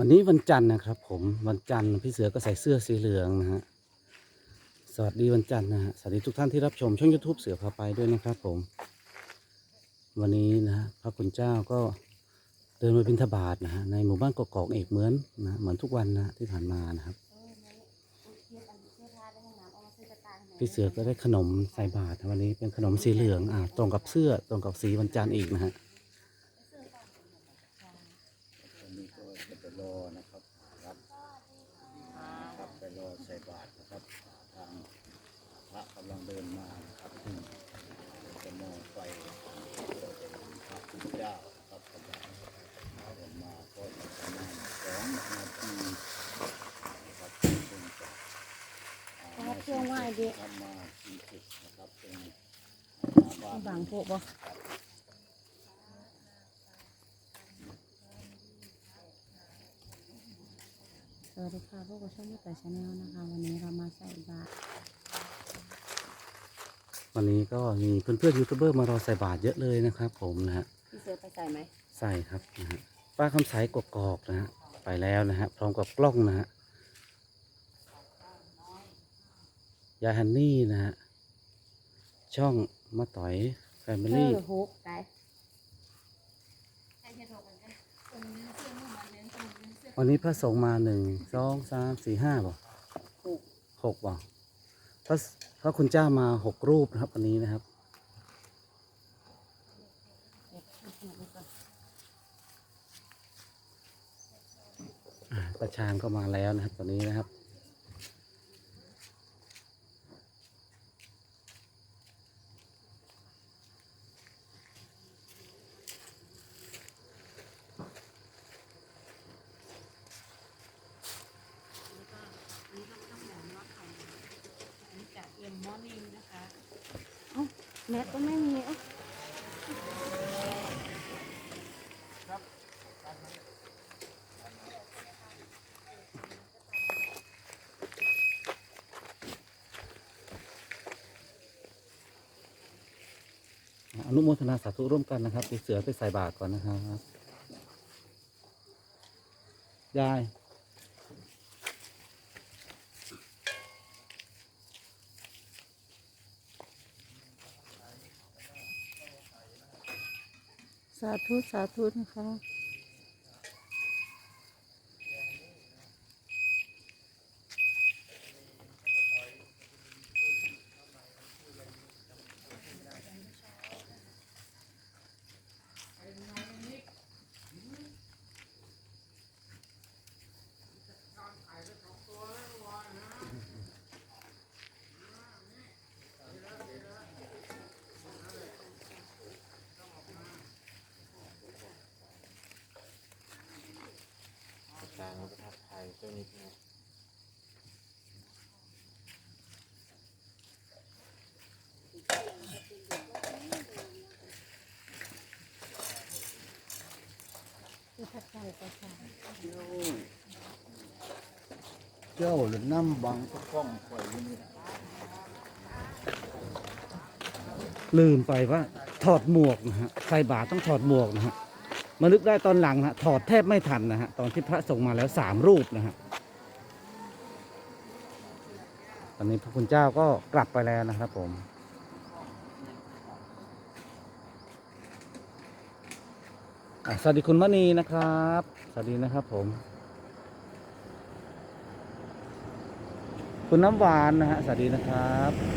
วันนี้วันจันทร์นะครับผมวันจันทร์พี่เสือก็ใส่เสื้อสีเหลืองนะฮะสวัสดีวันจันทร์นะฮะสวัสดีทุกท่านที่รับชมช่อง YouTube เสือพาไปด้วยนะครับผม วันนี้นะพระคุณเจ้าก็เดินมาบิณฑบาตนะฮะในหมู่บ้านกอกเอกเหมือนนะเหมือนทุกวันนะที่ผ่านมานะครับ พี่เสือก็ได้ขนมใส่บาตรนะวันนี้เป็นขนมสีเหลืองอ่าตรงกับเสื้อตรงกับสีวันจันทร์อีกนะฮะ วันนี้ก็จะไปรอนะครับรับครับไปรอใส่บาตรนะครับ ทางพระกำลังเดินมานะครับซึ่งจะมองไปก็จะเห็นพระพุทธเจ้าครับกำลังเดินมาก็จะประมาณสองนาทีนะครับซึ่งจะ พระ เครื่องไหว้ดิทำมาสี่สิบนะครับเป็นหน้าบ้านบางพวกบ่สวัสดีค่ะพวกเราช่องไม่แต่ชาแนลนะคะ วันนี้เรามาใส่บาตรวันนี้ก็มีเพื่อนๆยูทูบเบอร์มารอใส่บาตรเยอะเลยนะครับ ผมนะฮะพี่เสือไปใส่ไหมใส่ครับนะฮะป้าคำใสกกอกนะฮะไปแล้วนะฮะพร้อมกับกล้องนะฮะ ยายฮันนี่นะฮะช่องมาต่อยแฟมิลี่เออฮุกได้วันนี้พระสงฆ์มาหนึ่งสองสามสี่ห้าบ่ฮุกหกบ่พระพระคุณเจ้ามาหกรูปนะครับวันนี้นะครับเอ็ดเอาขนมไปก่อนอ่าประชานก็มาแล้วนะครับตอนนี้นะครับ จากเอ็มมอร์นิ่งนะคะเอ้า แมทก็ไม่มีอ้าอนุโมทนาสาธุร่วมกันนะครับพี่เสือไปใส่บาตรก่อนนะครับ ยาย สาธุ สาธุนะคะ ทับไทยเจ้านิดนะคือทัดใจประชาเจ้าหรือน้ำบังก็กล้องคอยอยู่นี่นะลืมไปว่าถอดหมวกนะฮะใส่บาตรต้องถอดหมวกนะฮะ มานึกได้ตอนหลังนะฮะถอดแทบไม่ทันนะฮะตอนที่พระส่งมาแล้วสามรูปนะฮะตอนนี้พระคุณเจ้าก็กลับไปแล้วนะครับผมสวัสดีคุณมณีนะครับ สวัสดีนะครับผม คุณน้ำหวานนะฮะ สวัสดีนะครับ